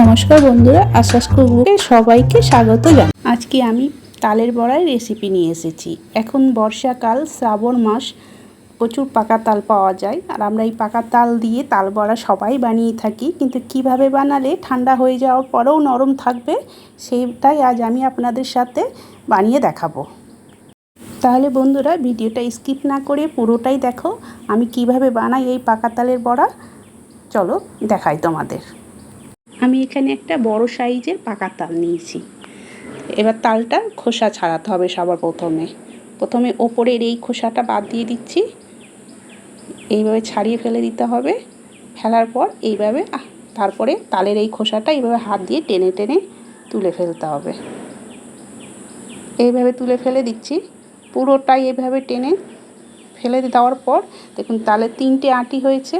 নমস্কার বন্ধুরা আশ্বাস কুকুরকে সবাইকে স্বাগত জানাই আজকে আমি তালের বড়ার রেসিপি নিয়ে এসেছি। এখন বর্ষাকাল, শ্রাবণ মাস, প্রচুর পাকা তাল পাওয়া যায়। আর আমরা এই পাকা তাল দিয়ে তাল বড়া সবাই বানিয়ে থাকি। কিন্তু কীভাবে বানালে ঠান্ডা হয়ে যাওয়ার পরেও নরম থাকবে সেইটাই আজ আমি আপনাদের সাথে বানিয়ে দেখাবো। তাহলে বন্ধুরা, ভিডিওটা স্কিপ না করে পুরোটাই দেখো। আমি কীভাবে বানাই এই পাকা তালের বড়া? চলো দেখাই তোমাদের। আমি এখানে একটা বড় সাইজের পাকা তাল নিয়েছি। এবার তালটা খোসা ছাড়াতে হবে সবার প্রথমে প্রথমে ওপরের এই খোসাটা বাদ দিয়ে দিচ্ছি। এইভাবে ছাড়িয়ে ফেলে দিতে হবে। ফেলার পর এইভাবে তারপরে তালের এই খোসাটা এইভাবে হাত দিয়ে টেনে টেনে তুলে ফেলতে হবে। এইভাবে তুলে ফেলে দিচ্ছি। পুরোটাই এইভাবে টেনে ফেলে দেওয়ার পর দেখুন তালের তিনটে আঁটি হয়েছে।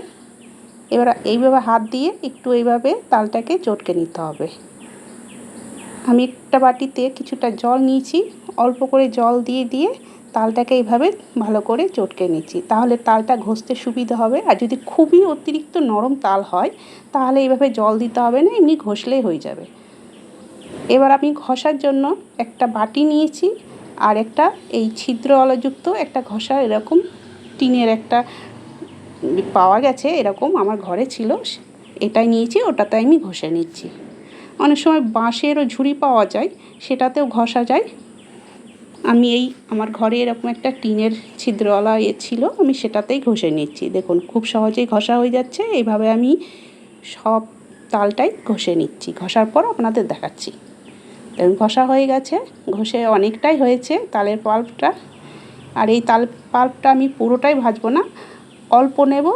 এবার এইভাবে হাত দিয়ে একটু এইভাবে তালটাকে চটকে নিতে হবে। আমি একটা বাটিতে কিছুটা জল নিয়েছি, অল্প করে জল দিয়ে দিয়ে তালটাকে এইভাবে ভালো করে চটকে নিচ্ছি। তাহলে তালটা ঘষতে সুবিধা হবে। আর যদি খুবই অতিরিক্ত নরম তাল হয়, তাহলে এইভাবে জল দিতে হবে না, এমনি ঘষলেই হয়ে যাবে। এবার আমি ঘষার জন্য একটা বাটি নিয়েছি, আর একটা এই ছিদ্র ছিদ্রওয়ালাযুক্ত একটা ঘষা এরকম টিনের একটা পাওয়া গেছে, এরকম আমার ঘরে ছিল, এটাই নিয়েছি, ওটাতে আমি ঘষে নিচ্ছি। অনেক সময় বাঁশেরও ঝুড়ি পাওয়া যায়, সেটাতেও ঘষা যায়। আমি এই, আমার ঘরে এরকম একটা টিনের ছিদ্রওয়ালা এ ছিল, আমি সেটাতেই ঘষে নিচ্ছি। দেখুন, খুব সহজেই ঘষা হয়ে যাচ্ছে, এইভাবে আমি সব তালটাই ঘষে নিচ্ছি। ঘষার পর আপনাদের দেখাচ্ছি। দেখুন, ঘষা হয়ে গেছে, ঘষে অনেকটাই হয়েছে তালের পাল্পটা। আর এই তাল পাল্পটা আমি পুরোটাই ভাজবো না অল্প নেব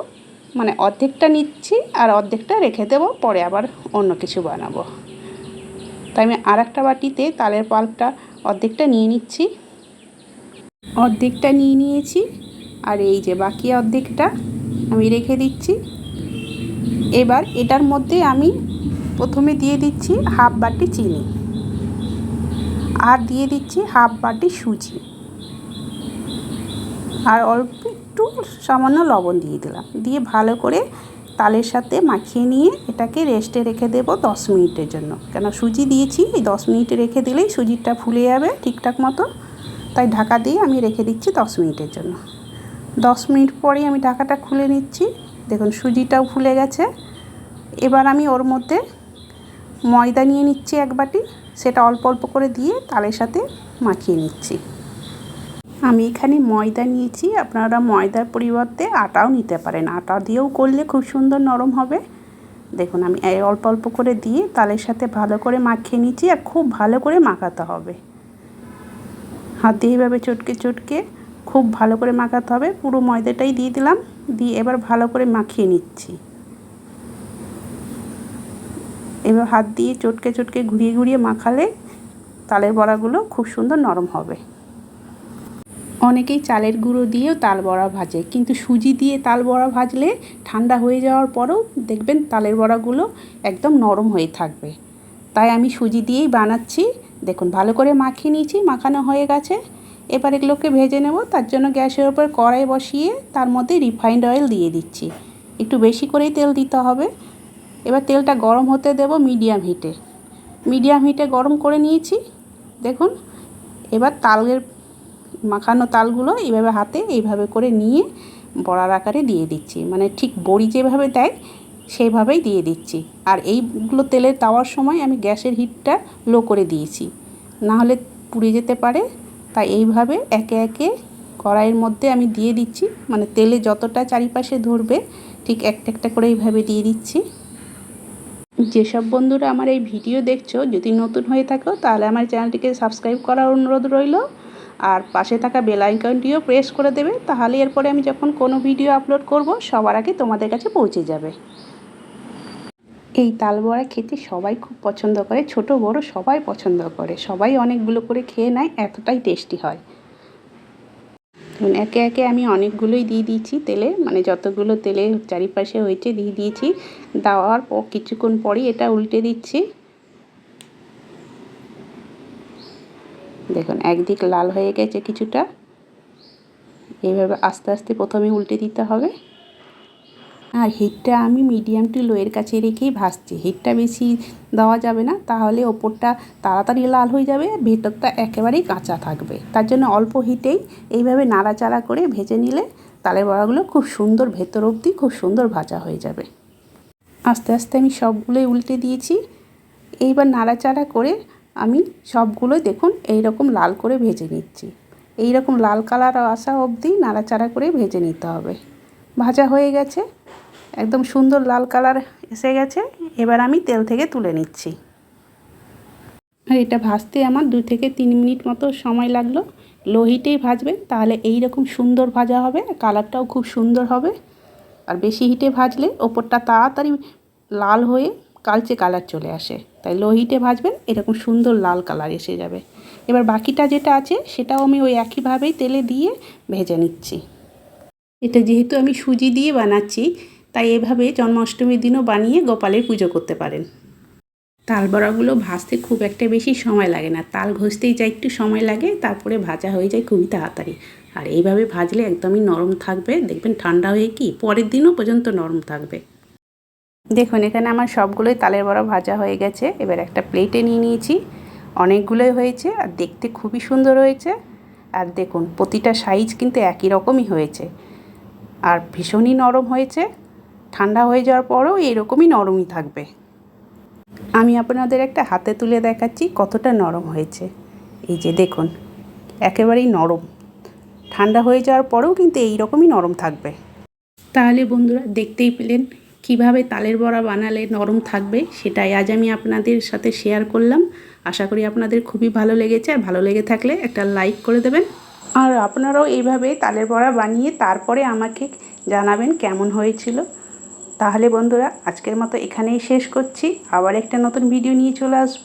মানে অর্ধেকটা নিচ্ছি আর অর্ধেকটা রেখে দেবো, পরে আবার অন্য কিছু বানাবো। তাই আমি আর একটা বাটিতে তালের পাল্পটা অর্ধেকটা নিয়ে নিচ্ছি। অর্ধেকটা নিয়ে নিয়েছি আর এই যে বাকি অর্ধেকটা আমি রেখে দিচ্ছি। এবার এটার মধ্যে আমি প্রথমে দিয়ে দিচ্ছি হাফ বাটি চিনি আর দিয়ে দিচ্ছি হাফ বাটি সুজি। আর অল্প একটু সামান্য লবণ দিয়ে দিলাম। দিয়ে ভালো করে তালের সাথে মাখিয়ে নিয়ে এটাকে রেস্টে রেখে দেবো দশ মিনিটের জন্য। কেন সুজি দিয়েছি, এই দশ মিনিটে রেখে দিলেই সুজিটা ফুলে যাবে ঠিকঠাক মতো। তাই ঢাকা দিয়ে আমি রেখে দিচ্ছি দশ মিনিটের জন্য। দশ মিনিট পরেই আমি ঢাকাটা খুলে নিচ্ছি। দেখুন, সুজিটাও ফুলে গেছে। এবার আমি ওর মধ্যে ময়দা নিয়ে নিচ্ছি এক বাটি। সেটা অল্প অল্প করে দিয়ে তালের সাথে মাখিয়ে নিচ্ছি। আমি এখানে ময়দা নিয়েছি। আপনারা ময়দার পরিবর্তে আটাও নিতে পারেন। আটা দিয়েও করলে খুব সুন্দর নরম হবে। দেখুন, আমি অল্প অল্প করে দিয়ে তালের সাথে ভালো করে মাখিয়ে নিচ্ছি আর খুব ভালো করে মাখাতে হবে। হাত দিয়ে এইভাবে চটকে চটকে খুব ভালো করে মাখাতে হবে। পুরো ময়দাটাই দিয়ে দিলাম। দিয়ে এবার ভালো করে মাখিয়ে নিচ্ছি। এবার হাত দিয়ে চটকে চটকে ঘুরিয়ে ঘুরিয়ে মাখালে তালের বড়াগুলো খুব সুন্দর নরম হবে। অনেকেই চালের গুঁড়ো দিয়েও তাল বড়া ভাজে, কিন্তু সুজি দিয়ে তাল বড়া ভাজলে ঠান্ডা হয়ে যাওয়ার পরেও দেখবেন তালের বড়াগুলো একদম নরম হয়ে থাকবে। তাই আমি সুজি দিয়েই বানাচ্ছি। দেখুন, ভালো করে মাখিয়ে নিয়েছি, মাখানো হয়ে গেছে। এবার এগুলোকে ভেজে নেব। তার জন্য গ্যাসের ওপর কড়াই বসিয়ে তার মধ্যে রিফাইন্ড অয়েল দিয়ে দিচ্ছি। একটু বেশি করেই তেল দিতে হবে। এবার তেলটা গরম হতে দেব মিডিয়াম হিটে। মিডিয়াম হিটে গরম করে নিয়েছি। দেখুন, এবার তালের মাখানো তালগুলো এইভাবে হাতে এইভাবে করে নিয়ে বড়ার আকারে দিয়ে দিচ্ছি। মানে ঠিক বড়ি যেভাবে দেয় সেইভাবেই দিয়ে দিচ্ছি। আর এইগুলো তেলে তাওয়ার সময় আমি গ্যাসের হিটটা লো করে দিয়েছি। না হলে পুড়ে যেতে পারে। তাই এইভাবে একে একে কড়াইয়ের মধ্যে আমি দিয়ে দিচ্ছি। মানে তেলে যতটা চারিপাশে ধরবে, ঠিক একটা একটা করে এইভাবে দিয়ে দিচ্ছি। যেসব বন্ধুরা আমার এই ভিডিও দেখছ, যদি নতুন হয়ে থাকো, তাহলে আমার চ্যানেলটিকে সাবস্ক্রাইব করার অনুরোধ রইল। আর পাশে থাকা বেল আইকনটিও প্রেস করে দেবে, তাহলে এরপরে আমি যখন কোনো ভিডিও আপলোড করব, সবার আগে তোমাদের কাছে পৌঁছে যাবে। এই তাল বড়া খেতে সবাই খুব পছন্দ করে, ছোট, বড় সবাই পছন্দ করে। সবাই অনেকগুলো করে খেয়ে নেয়, এতটাই টেস্টি হয়। একে একে আমি অনেকগুলোই দিয়ে দিয়েছি তেলে মানে যতগুলো তেলে চারিপাশে হয়েছে, দিয়ে দিয়েছি। দেওয়ার কিছুক্ষণ পরই এটা উল্টে দিচ্ছি। দেখুন, একদিক লাল হয়ে গেছে কিছুটা। এইভাবে আস্তে আস্তে প্রথমে উল্টে দিতে হবে। আর হিটটা আমি মিডিয়াম টু লোয়ের কাছে রেখেই ভাজছি হিটটা বেশি দেওয়া যাবে না, তাহলে ওপরটা তাড়াতাড়ি লাল হয়ে যাবে, ভেতরটা একেবারেই কাঁচা থাকবে। তার জন্য অল্প হিটেই এইভাবে নাড়াচাড়া করে ভেজে নিলে তালের বড়াগুলো খুব সুন্দর ভেতর অবধি খুব সুন্দর ভাজা হয়ে যাবে। আস্তে আস্তে আমি সবগুলোই উল্টে দিয়েছি। এইবার নাড়াচাড়া করে আমি সবগুলোই দেখুন এই রকম লাল করে ভেজে নিচ্ছি। এই রকম লাল কালার আসা অবধি নাড়াচাড়া করে ভেজে নিতে হবে। ভাজা হয়ে গেছে, একদম সুন্দর লাল কালার এসে গেছে, এবার আমি তেল থেকে তুলে নিচ্ছি। আর এটা ভাজতে আমার দু থেকে তিন মিনিট মতো সময় লাগল। লো হিটেই ভাজবেন তাহলে এই রকম সুন্দর ভাজা হবে কালারটাও খুব সুন্দর হবে। আর বেশি হিটে ভাজলে ওপরটা তাড়াতাড়ি লাল হয়ে কালচে কালার চলে আসে। তাই লো হিটে ভাজবেন, এরকম সুন্দর লাল কালার এসে যাবে। এবার বাকিটা যেটা আছে, সেটাও আমি ওই একইভাবেই তেলে দিয়ে ভেজে নিচ্ছি। এটা যেহেতু আমি সুজি দিয়ে বানাচ্ছি, তাই এভাবে জন্মাষ্টমীর দিনও বানিয়ে গোপালের পুজো করতে পারেন। তাল বড়াগুলো ভাজতে খুব একটা বেশি সময় লাগে না। তাল ঘষতেই যা একটু সময় লাগে, তারপরে ভাজা হয়ে যায় খুবই তাড়াতাড়ি। আর এইভাবে ভাজলে একদমই নরম থাকবে। দেখবেন ঠান্ডা হয়ে কি, পরের দিনও পর্যন্ত নরম থাকবে। দেখুন, এখানে আমার সবগুলোই তালের বড়া ভাজা হয়ে গেছে। এবার একটা প্লেটে নিয়ে নিয়েছি। অনেকগুলোই হয়েছে আর দেখতে খুবই সুন্দর হয়েছে। আর দেখুন, প্রতিটা সাইজ কিন্তু একই রকমই হয়েছে। আর ভীষণই নরম হয়েছে। ঠান্ডা হয়ে যাওয়ার পরেও এরকমই নরমই থাকবে। আমি আপনাদের একটা হাতে তুলে দেখাচ্ছি কতটা নরম হয়েছে। এই যে দেখুন, একেবারেই নরম। ঠান্ডা হয়ে যাওয়ার পরেও কিন্তু এই রকমই নরম থাকবে। তাহলে বন্ধুরা দেখতেই পেলেন কীভাবে তালের বড়া বানালে নরম থাকবে সেটাই আজ আমি আপনাদের সাথে শেয়ার করলাম। আশা করি আপনাদের খুবই ভালো লেগেছে। আর ভালো লেগে থাকলে একটা লাইক করে দেবেন। আর আপনারাও এইভাবে তালের বড়া বানিয়ে তারপরে আমাকে জানাবেন কেমন হয়েছিল। তাহলে বন্ধুরা, আজকের মতো এখানেই শেষ করছি। আবার একটা নতুন ভিডিও নিয়ে চলে আসব।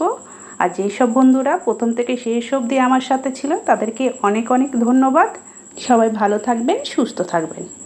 আর যেসব বন্ধুরা প্রথম থেকে শেষ অবধি আমার সাথে ছিল, তাদেরকে অনেক অনেক ধন্যবাদ। সবাই ভালো থাকবেন, সুস্থ থাকবেন।